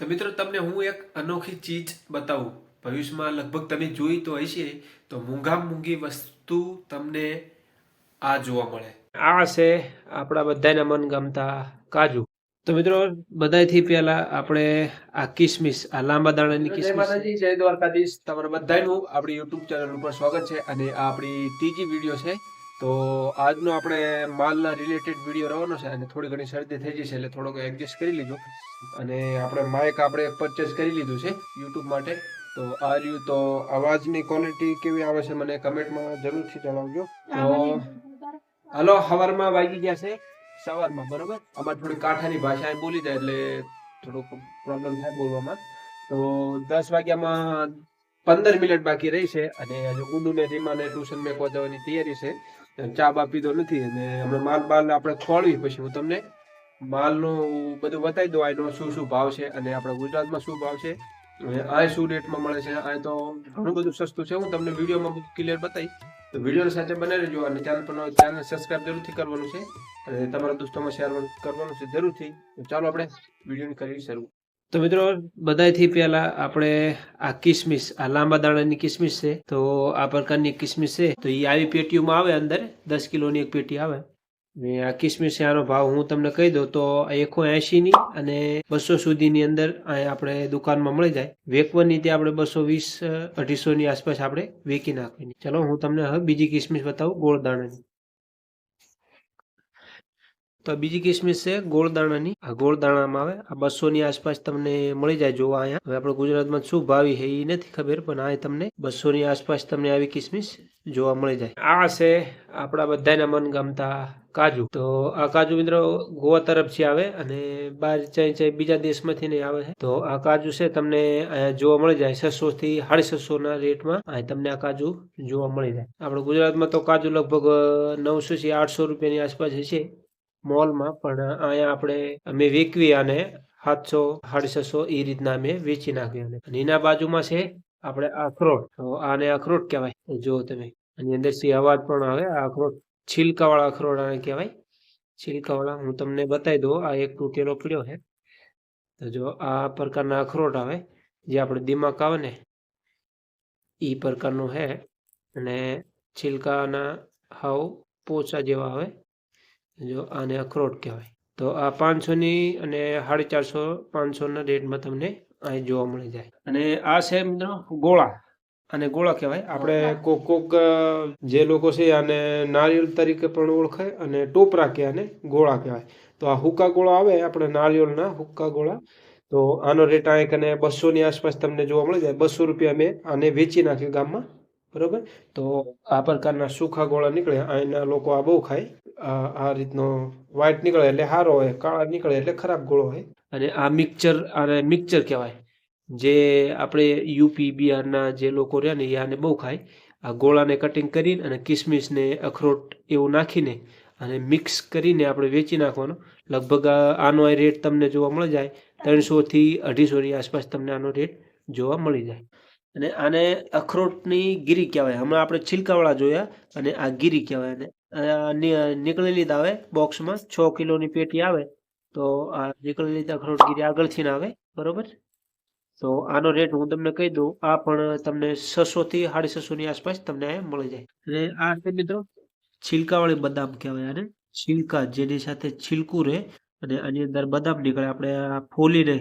તો મિત્રો તમને હું એક અનોખી ચીજ બતાવું. ભવિષ્યમાં લગભગ તમે જોઈ તો હશે તો મૂંઘામાં મૂંઘી વસ્તુ તમને આ જોવા મળે. આ છે આપણા બધાના મનગમતા કાજુ. તો મિત્રો બધાથી પહેલા આપણે આ કિસમિસ આ લાંબા દાણાની કિસમિસ. જય દ્વારકાધીશ. તમારા બધાનું આપણી યુટ્યુબ ચેનલ ઉપર સ્વાગત છે અને આ આપણી ત્રીજી વીડિયો છે. તો આજનો આપણે માલના રિલેટેડ વીડિયો રહેવાનો છે અને થોડી ઘણી શરદી થઈ જશે એટલે થોડોક એડજસ્ટ કરી લીધો. અને આપણે માઇક આપણે પરચેસ કરી લીધું છે યુટ્યુબ માટે. તો આ રહ્યું તો અવાજની ક્વોલિટી કેવી આવે છે મને કમેન્ટમાં જરૂરથી જણાવજો. તો હાલો સવારમાં વાગી ગયા છે સવારમાં, બરોબર? અમારે થોડી કાંઠાની ભાષા બોલી જાય એટલે થોડુંક પ્રોબ્લેમ થાય બોલવામાં. તો દસ વાગ્યામાં પંદર મિનિટ બાકી રહી છે અને હજુ ગુડુ ને રીમા ને ટ્યુશન મેં જવાની તૈયારી છે. ચા બા પીધો નથી અને હમણાં માલ બાલ આપણે ખોળવી પછી હું તમને માલનું બધું બતાવી દઉં આનો શું શું ભાવ છે અને આપણા ગુજરાતમાં શું ભાવ છે. અને આ શું રેટમાં મળે છે આ તો ઘણું બધું સસ્તું છે. હું તમને વિડીયોમાં ક્લિયર બતાવીશ. તો વિડીયોની સાથે બનાવી લેજો અને ચેનલ પર ચેનલ સબસ્ક્રાઈબ જરૂરથી કરવાનું છે. અને તમારા દોસ્તોમાં શેર કરવાનું છે જરૂરથી. ચાલો આપણે વિડીયોની કરી શરૂ તો મિત્રો બધાથી પહેલા આપણે આ કિસમિસ, આ લાંબા દાણાની કિસમિસ છે. તો આ પ્રકારની કિસમિસ છે. તો એ આવી પેટીઓમાં આવે અંદર, દસ કિલોની એક પેટી આવે. ને આ કિસમિસ આનો ભાવ હું તમને કહી દઉં તો એકસો એંશી ની અને બસો સુધીની અંદર આપણે દુકાનમાં મળી જાય. વેકવાની તે આપણે બસો વીસ અઢીસો ની આસપાસ આપણે વેચી નાખવાની. ચલો, હું તમને હવે બીજી કિસમિસ બતાવું, ગોળ દાણાની. તો બીજી કિસમિસ છે ગોળદાણાની. આ ગોળ દાણામાં આવે આ બસો ની આસપાસ તમને મળી જાય જોવા અહીંયા. હવે આપણે ગુજરાતમાં શું ભાવી છે એ નથી ખબર, પણ આ તમને બસો ની આસપાસ તમને આવી કિસમિસ જોવા મળી જાય. આ છે આપણા બધાના મનગમતા કાજુ. તો આ કાજુ મિત્રો ગોવા તરફથી આવે અને બહાર ચાઈ ચાઈ બીજા દેશમાંથી નહીં આવે છે. તો આ કાજુ છે તમને અહીંયા જોવા મળી જાય છસો થી સાડી છસો ના રેટમાં. તમને આ કાજુ જોવા મળી જાય. આપણે ગુજરાતમાં તો કાજુ લગભગ નવસો થી આઠસો રૂપિયાની આસપાસ છે. મોલમાં પણ અહીંયા આપણે અમે વેચવી અને સાતસો, સાડસસો એ રીતના અમે વેચી નાખવી અને એના બાજુમાં છે આપણે અખરોટ. તો આને અખરોટ કહેવાય. જો તમે આની અંદર સી અવાજ પણ આવે, આ અખરોટ છિલકાવાળા અખરોટ આને કહેવાય. છિલકાવાળા હું તમને બતાવી દઉં, આ એક તૂટેલો પડ્યો છે. તો જો આ પ્રકારના અખરોટ આવે, જે આપણે દિમાગ આવે ને, એ પ્રકારનું છે. અને છિલકાના હાવ પોચા જેવા આવે. જો આને અખરોટ કહેવાય. તો આ પાંચસોની અને સાડી ચારસો પાંચસોના રેટમાં તમને અહીં જોવા મળી જાય. અને આ છે મિત્રો ગોળા. અને ગોળા કહેવાય. આપણે કોક કોક જે લોકો છે આને નારિયેળ તરીકે પણ ઓળખાય અને ટોપરા કે આને ગોળા કહેવાય. તો આ હુક્કા ગોળા આવે આપણે નારિયેળના હુક્કા ગોળા. તો આનો રેટ આ કને બસોની આસપાસ તમને જોવા મળી જાય. બસો રૂપિયા મેં આને વેચી નાખ્યું ગામમાં. બરોબર? તો આ પ્રકારના સૂખા ગોળા નીકળે અહીંના લોકો આ બહુ ખાય. આ રીતનો વ્હાઈટ નીકળે એટલે સારો હોય, કાળા નીકળે એટલે ખરાબ ગોળો હોય. અને આ મિક્સચર આને મિક્સચર કહેવાય. જે આપણે યુપી, બિહારના જે લોકો રહ્યા ને, એ આને બહુ ખાય. આ ગોળાને કટિંગ કરીને અને કિસમિસને અખરોટ એવું નાખીને અને મિક્સ કરીને આપણે વેચી નાખવાનો. લગભગ આનો આ રેટ તમને જોવા મળી જાય. ત્રણસોથી અઢીસોની આસપાસ તમને આનો રેટ જોવા મળી જાય. અને આને અખરોટની ગીરી કહેવાય. હમણાં આપણે છિલકાવાળા જોયા અને આ ગીરી કહેવાય અને નીકળેલી જ આવે બોક્સમાં છ કિલોની પેટી આવે તો આ નીકળેલી જ અખરોટ આગળથી આવે. બરોબર? તો આનો રેટ હું તમને કહી દઉં. આ પણ તમને છસો થી સાડી છસો ની આસપાસ તમને મળી જાય. અને આ છે મિત્રો છિલકાવાળી બદામ કહેવાય આને. છિલકા જેની સાથે છિલકું રહે અને આની અંદર બદામ નીકળે. આપણે આ ફોલીને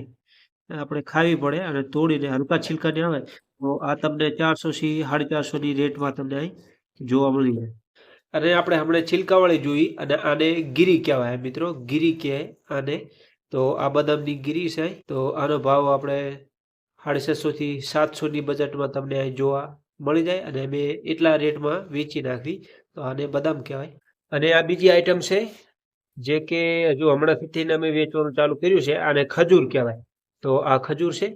આપણે ખાવી પડે અને તોડીને હલકા છિલકાની આવે તો આ તમને ચારસો થી સાડી ચારસો ની રેટમાં તમને અહીં જોવા મળી જાય. અને આપણે હમણાં છિલકાવાળી જોઈ અને આને ગીરી કહેવાય મિત્રો. ગીરી કહે આને. તો આ બદામની ગીરી છે. તો આનો ભાવ આપણે સાડી સાતસોની બજેટમાં તમને અહીં જોવા મળી જાય અને અમે એટલા રેટમાં વેચી નાખવી તો આને બદામ કહેવાય. અને આ બીજી આઈટમ છે, જે કે હજુ હમણાંથી અમે વેચવાનું ચાલુ કર્યું છે, આને ખજૂર કહેવાય. તો આ ખજૂર છે.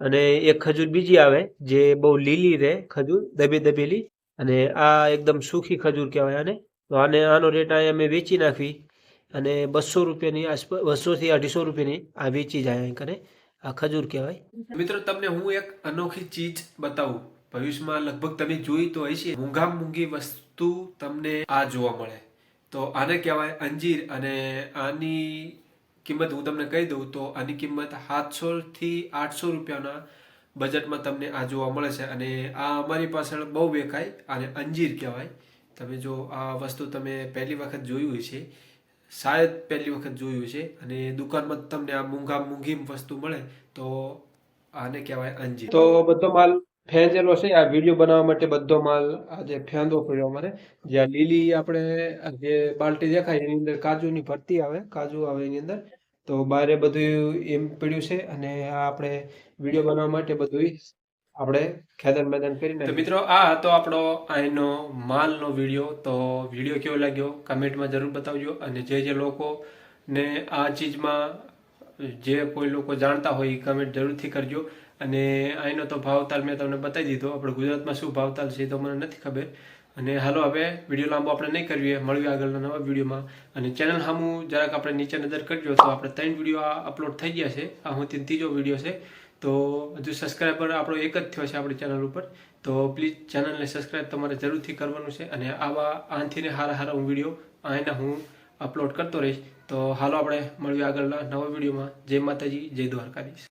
અને એક ખજૂર બીજી આવે, જે બહુ લીલી રહે, ખજૂર દબે દબેલી. અને આ એકદમ સૂખી ખજૂર કહેવાય આને. તો આને, આનો રેટ અહીંયા મેં વેચી નાખવી અને બસો રૂપિયાની આસપાસ બસોથી અઢીસો રૂપિયાની આ વેચી જાય અહીં કરે. આ ખજૂર કહેવાય. મિત્રો, તમને હું એક અનોખી ચીજ બતાવું. ભવિષ્યમાં લગભગ તમે જોઈ તો હશે મૂંઘા મૂંઘી વસ્તુ તમને આ જોવા મળે. તો આને કહેવાય અંજીર અને આની કિંમત હું તમને કહી દઉં તો આની કિંમત સાતસો થી આઠસો રૂપિયાના બજેટમાં તમને આ જોવા મળે છે અને આ અમારી પાછળ બહુ વેકાય અને અંજીર કહેવાય. તમે જો આ વસ્તુ તમે પહેલી વખત જોયું છે, શાયદ પહેલી વખત જોયું છે અને દુકાનમાં તમને આ મૂંઘા મૂંઘી વસ્તુ મળે, તો આને કહેવાય અંજીર. તો બધો માલ ફેંચેલો છે, આ વીડિયો બનાવવા માટે બધો માલ આજે ફેંદો પડ્યો અમારે. જ્યાં લીલી આપણે જે બાલટી દેખાય એની અંદર કાજુની ભરતી આવે, કાજુ આવે એની અંદર. તો બારે બધું એમ પડ્યું છે અને આ આપણે વીડિયો બનાવવા માટે બધું આપણે ખેદાન મેદાન કરીને તો મિત્રો આ હતો આપણો અહીંનો માલનો વીડિયો તો વીડિયો કેવો લાગ્યો? કમેન્ટમાં જરૂર બતાવજો. અને જે જે લોકો ને આ ચીજમાં જે કોઈ લોકો જાણતા હોય એ કમેન્ટ જરૂરથી કરજો. અને અહીંનો તો ભાવતાલ મેં તમને બતાવી દીધો. આપણે ગુજરાતમાં શું ભાવતાલ છે એ તો મને નથી ખબર. અને હાલો, હવે વીડિયો લાંબો આપણે નહીં કરીએ. મળીએ આગળના નવા વિડીયોમાં. અને ચેનલ સામું જરાક આપણે નીચે નજર કરજો, તો આપણે ત્રણ વીડિયો અપલોડ થઈ ગયા છે. આ હું ત્રીજો વીડિયો છે. તો હજુ સબસ્ક્રાઈબર આપણો એક જ થયો છે આપણી ચેનલ ઉપર. તો પ્લીઝ ચેનલને સબસ્ક્રાઈબ તમારે જરૂરથી કરવાનું છે. અને આવા આનથી ને હારા હારા હું વીડિયો અહીંના હું અપલોડ કરતો રહીશ. તો હાલો, આપણે મળીએ આગળના નવા વિડીયોમાં. જય માતાજી, જય દ્વારકાધીશ.